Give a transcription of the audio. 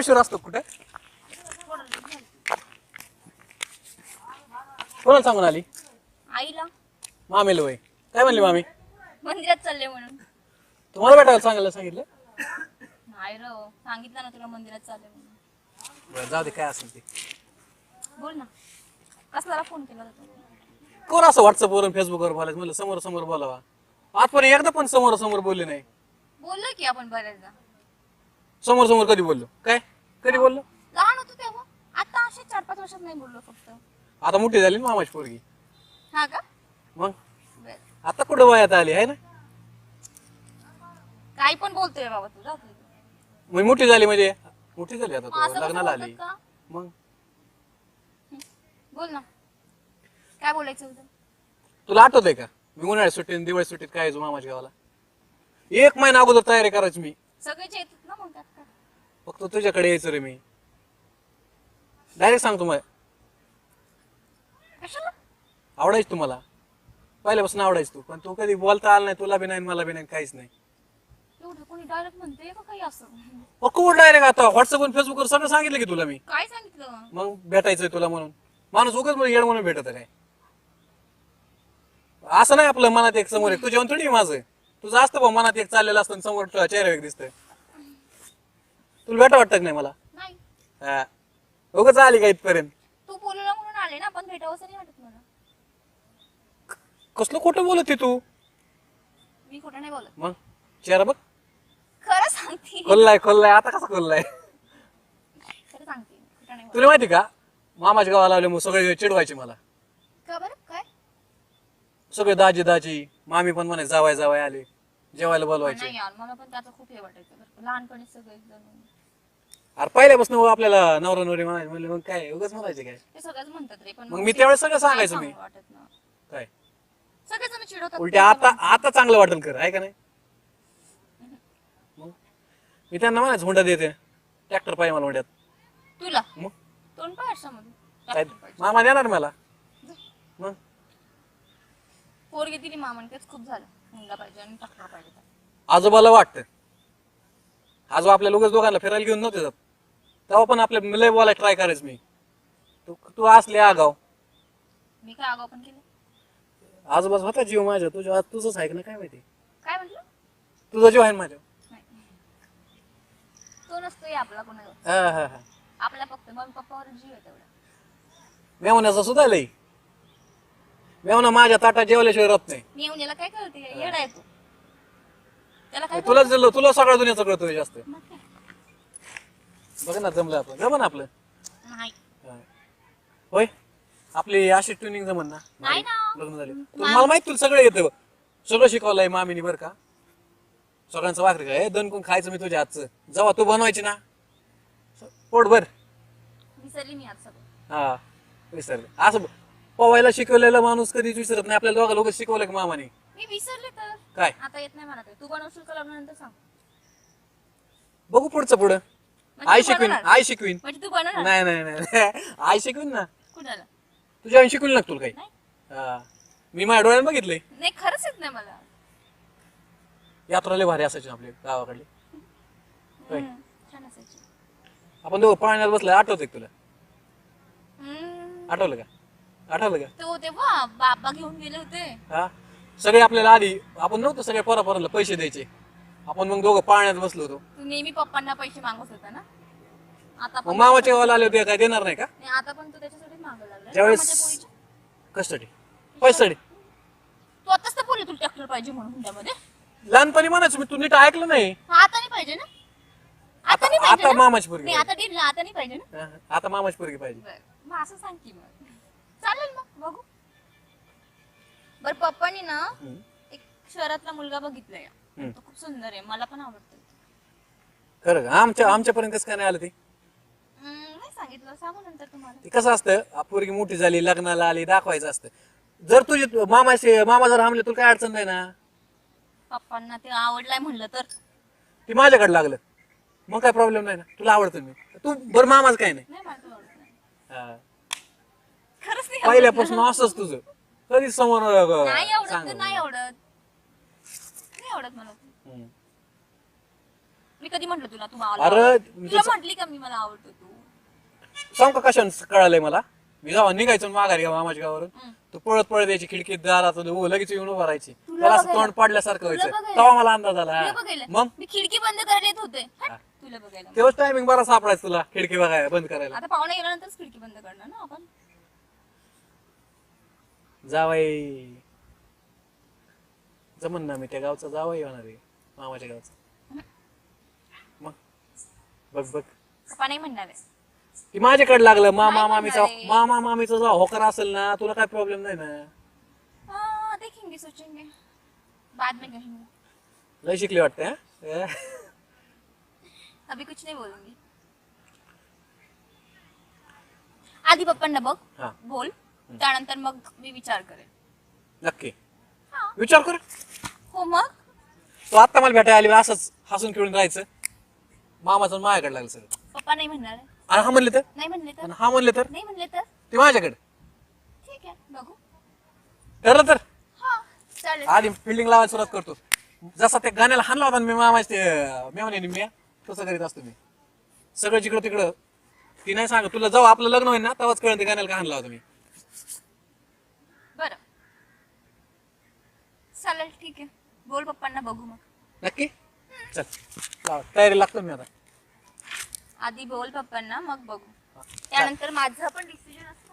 उशीर असतो कुठे? कोणाला सांगून आली? आईला. मामीला वय काय म्हणली मामी? मंदिरात चालले म्हणून. तुम्हाला भेटायला सांगायला सांगितलं? नाही सांगितलं ना तुला मंदिरात चालले म्हणून. बरं जाऊ दे काय असेल ते. बोल ना. कसला फोन केला होता तू? कोण असं व्हॉट्सअपवर फेसबुकवर बोलायचं? म्हणलं समोर समोर बोलावा. आजपर्यंत एकदा पण समोर समोर बोलले नाही. बोललो की आपण बऱ्याचदा. समोर समोर कधी बोललो? काय? कधी बोललो? लहान होतो तेव्हा. आता असे चार पाच वर्षात नाही बोललो फक्त. आता मोठी झाली ना मामाची पोरगी. हा का? मग? बर. आता कुठं वयात आली आहे ना? काही पण बोलतोय बाबा तू जाऊ दे. मग मोठी झाली म्हणजे? मोठी झाली आता मग असं तो कसं लग्नाला बोलतात आली का? मग? बोल ना. काय बोलायचं होतं तुला आठवतंय का? मी उन्हाळ्यात सुट्टीत आणि दिवाळी सुट्टीत काय यायचो मामाच्या गावाला? एक महिना अगोदर तयारी करायची मी. सगळेच येतात ना मग त्यात फक्त तुझ्याकडे यायचं रे मी. डायरेक्ट सांगतो मग. आवडायच तुम्हाला? पहिल्यापासून आवडायच तू पण तू कधी बोलता आला नाही तुला बी नाही मला बी नाही काहीच नाही. एवढं कोणी डायरेक्ट म्हणते का काही असं? कुठं डायरेक्ट आता? व्हॉट्सअप फेसबुकवर सगळं सांगितलं की तुला मी. काय सांगितलं? मग भेटायचंय तुला म्हणून. माणूस उगाच मला येड म्हणून भेटत काय असं नाही आपलं मनात एक समोर एक तुझ्या थोडी आहे माझं. तुझं असतं बा मनात एक चाललेलं असतं आणि समोर तुझा चेहरा एक दिसतंय. तुला भेटा वाटतं नाही मला? नाही. हा. उगाच आली का इथपर्यंत? तू बोलला म्हणून आले ना पण भेटावंसं नाही वाटत मला. कसलं खोटं बोलत तू? मी खोटं नाही बोलत. मग? चेहरा बघ. खरं सांगते. खोललाय खोललाय आता कसा खोललाय? खरं सांगते खोटं नाही बोलत. तुला माहिती का? मामाच्या गावाला आले मग सगळे चिडवायचे मला. का बरं? काय? सगळे दाजी दाजी मामी पण म्हणे जावाय जावाय आले. जेवायला बोलवायचे. नाही यार मला पण त्याचं खूप हे वाटायचं बरं का. लहानपणी सगळे जण. अरे पहिल्यापासून आपल्याला नवरा नवरी म्हणायचे म्हणले मग काय उगाच म्हणायचे काय? ते सगळ्याच म्हणतात रे पण मग मी त्यावेळेस सगळं काय सांगायचं मी. सांगू वाटत ना काय? सगळेजण चिडवतात उलटे आता आता चांगलं वाटेल कर आहे का नाही? मग? मी त्यांना म्हणायचं हुंडा देते. ट्रॅक्टर पाहिजे मला हुंड्यात. तुला? मग? तोंड पाहिजे काय? मामा देणार मला? मग? पोरगी दिली मामन तेच खूप झालं. मुलगा पाहिजे आणि टाकला पाहिजे. आजोबाला वाटतं आजोबा आपल्या लोकच दोघांना फिरायला घेऊन नव्हते जात. तेव्हा पण आपल्या लय बोलायला ट्राय करायचं मी. तू तू असले आगाव. मी काय आगाव पण केलं? आजोबाच होता जीव माझ्या. तुझ्या तुझंच आहे ना काय माहिती? काय म्हटलं? तुझा जीव आहे ना माझ्या? तो नसतोय आपला कोणाला हा हा हा. आपला फक्त मग पप्पावर जीव आहे तेवढा. मेवण्याचा सुद्धा लई मेवना माझ्या ताटात जेवल्याशिवाय राहत नाही. मी येऊन याला काय कळते? येडा आहे तू. त्याला काय तुला दिलं तुला सगळ्या दुनियाचं कळतोय जास्त. मग काय? बघ ना जमलं आपलं. जमन ना आपलं. नाही. हा. होय? आपली अशी ट्युनिंग जमन ना. नाही ना. लग्न झाले. मला माहीत तुला सगळं येतं बघ. सगळं शिकवलंय मामीनी बरं का. सगळ्यांचं वाकरी काय? दन कोण खायचं मी तुझ्या हातचं? जेव्हा तू बनवायची ना. पोट भर. विसरली मी आज सगळं. हा. विसरले. असं पवायला शिकवलेला माणूस कधीच विसरत नाही. आपल्याला दोघा लोक शिकवलं की मामाने? मी विसरले तर? काय? आता येत नाही मला तू. बनवशील का लग्नानंतर सांग. बघू पुढचं पुढं. म्हणजे आई तू शिकवीन बनवणार? आई शिकवीन. म्हणजे तू बनवणार? नाही नाही नाही आई शिकवीन ना. कुणाला? तुझ्या शिकवलं ना तुला काही. नाही. हा. मी माझ्या डोळ्यात बघितलंय. नाही खरंच येत नाही मला. यात्रा लय भारी असायची आपली गावाकडली. होय. हम्म, छान असायची. आपण दोघं पाण्यात बसलाय. आठवतंय का तुला? हम्म, आठवलं का? आठवलं का? तो तेव्हा बाबा घेऊन गेले होते. हा? सगळे आपल्याला आधी आपण नव्हतं सगळ्या पोरा पोरांना पैसे द्यायचे. आपण मग दोघं पाण्यात बसलो होतो. तू नेहमी पप्पांना पैसे मागत होता ना? आता मग पण मामाच्या गावाला आले होते काय देणार नाही का? नाही, आता पण तू त्याच्यासाठी मागं लागला ज्यावेळेस- मामाच्या पोरीच्या. कशासाठी पैशासाठी तू आताच तर बोलली तुला ट्रॅक्टर पाहिजे म्हणून हुंड्यामध्ये लहानपणी म्हणायचं मी तू नीट ऐकलं नाही. हा, आता नाही पाहिजे ना? आता नाही आता पाहिजे आता ना? मामाची पोरगी नाही आता डील आता नाही पाहिजे ना? हा, आता मामाची पोरगी पाहिजे. मग असं सांग की मग. चालेल मग बघू. बर पप्पानी ना. एक शहरातला मुलगा बघितलाय. तो खूप सुंदर आहे. मला पण आवडतो. खरं का? आमच्या आमच्यापर्यंत कसं काय नाही आलं ते? नाही सांगितलं. सांगू नंतर तुम्हाला. ते कसं असतं? आ, पोरगी मोठी झाली लग्नाला आली दाखवायचं असतं. जर तुझे मामाशी मामा जर थांबले तुला काय अडचण नाही ना? पप्पांना ते आवडलाय म्हणलं तर. ती माझ्याकडे लागलं. मग काय प्रॉब्लेम नाही ना? तुला आवडतं मी. तू बरं मामाच काय नाही. नाही मला तो आवडत नाही. हा. खरंच नाही आवडत. पहिल्यापासून असंच तुझं. कधीच समोर नाही आवडत. तर नाही आवडत नाही आवडत मला हम्म. मी कधी म्हंटल तुला तू मला अरे, आवडतो? मी तुला म्हंटली का मी मला आवडतो तू सांग का कशाने कळालंय मला मी जेव्हा निघायचो ना माघारी गाव मामाच्या गावावरून हम्म. तू पळत पळत यायची खिडकीत दारात उभं लगेच येऊन उभं राहायची असं. तोंड पडल्यासारखं व्हायचं बघायला. तेव्हा मला अंदाज तुला आला बघायला मग मी खिडकी बंद करायला येत होते हट, तुला बघायला तेव्हाच टायमिंग बरा सापडायचं तुला खिडकी बघायला बंद करायला आता पाहुणे गेल्यानंतरच खिडकी बंद करणार ना आपण जावाई. जमन ना मी त्या गावचा जावाई होणार आहे मामाच्या गावचा. मग बघ बघ. पप्पा नाही म्हणणार आहे. की माझ्याकडे लागलं मामा मामीचा. मामा मामीचा जो होकार असेल ना तुला काय प्रॉब्लेम नाही ना? हाँ देखेंगे सोचेंगे बाद में कहेंगे. लय शिकली वाटते हा? अभी कुछ नहीं बोलूंगी. आधी पप्पांना बघ. हा. बोल. त्यानंतर मग मी विचार करेन. नक्की. हा. विचार कर. हो मग? तू आता मला भेटायला आली असंच हसून खेळून राहायचं. मामाचं माझ्याकडे लागलं सगळं. पप्पा नाही म्हणणार आणि हा म्हणले तर? नाही म्हणले तर? आणि हा म्हणले तर? नाही म्हणले तर? ते माझ्याकडे. ठीक आहे बघू. ठरलं तर? हा चालेल. आधी फिल्डिंग लावायला सुरुवात करतो. जसा त्या गाण्याला हाणला होता ना मी मामाचे ते मेवणे मी तसं करीत असतो मी. सगळं जिकडं तिकडं. ती नाही सांग तुला जेव्हा आपलं लग्न होईल ना तेव्हाच कळण ते गाण्याला का हाणला होता मी. बरं. चालेल ठीक आहे. बोल पप्पांना बघू मग. नक्की? चल लाव. तयारी लागतो मी आता. आधी बोल पप्पांना मग बघू. त्यानंतर माझं पण डिसिजन असतं.